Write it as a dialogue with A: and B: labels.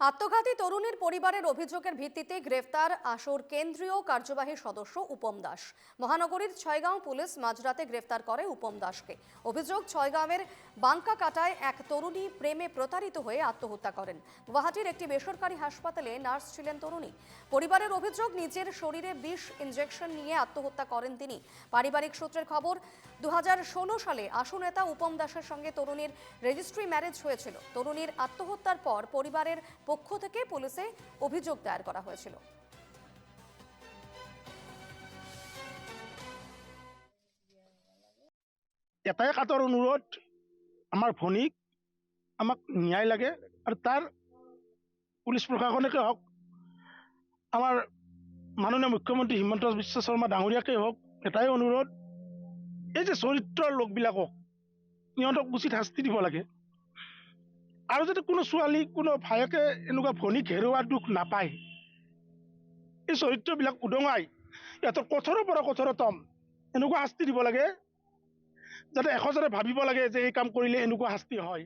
A: আত্মঘাতী তরুণীর পরিবারের অভিযোগের ভিত্তিতে গ্রেফতার আসর কেন্দ্রীয় কার্যবাহী সদস্য উপম দাস। মহানগরীর ছয়গাঁও পুলিশ মাঝরাতে গ্রেফতার করে উপম দাসকে। অভিযোগ, ছয়গাঁওয়ের বাঙ্কা কাটায় এক তরুণী প্রেমে প্রতারিত হয়ে আত্মহত্যা করেন। গুয়াহাটির একটি বেসরকারি হাসপাতালে নার্স ছিলেন তরুণী। পরিবারের অভিযোগ, নিজের শরীরে বিষ ইনজেকশন নিয়ে আত্মহত্যা করেন তিনি। পারিবারিক সূত্রের খবর দু হাজার ষোলো সালে আশু নেতা উপম দাসের সঙ্গে তরুণীর রেজিস্ট্রি ম্যারেজ হয়েছিল। তরুণীর আত্মহত্যার পর পরিবারের পক্ষ থেকে পুলিশে অভিযোগ দায়েৰ কৰা হয়েছিল।
B: এটাই কাটৰ অনুৰোধ। আমাৰ ভনীক আমাক ন্যায় লাগে আৰু তাৰ পুলিচ প্ৰশাসনকে হওক আমাৰ মাননীয় মুখ্যমন্ত্ৰী হিমন্ত বিশ্ব শৰ্মা ডাঙৰীয়াকেই হওক এটাই অনুৰোধ। এই যে চৰিত্ৰৰ লোকবিলাকক সিহঁতক উচিত শাস্তি দিব লাগে। আৰু যাতে কোনো ছোৱালী কোনো ভায়েকে এনেকুৱা ভনীক হেৰুওৱাৰ দুখ নাপায় এই চৰিত্ৰবিলাক উদঙাই সিহঁতৰ কঠোৰৰ পৰা কঠোৰতম এনেকুৱা শাস্তি দিব লাগে যাতে এশজনে ভাবিব লাগে যে এই কাম কৰিলে এনেকুৱা শাস্তি হয়।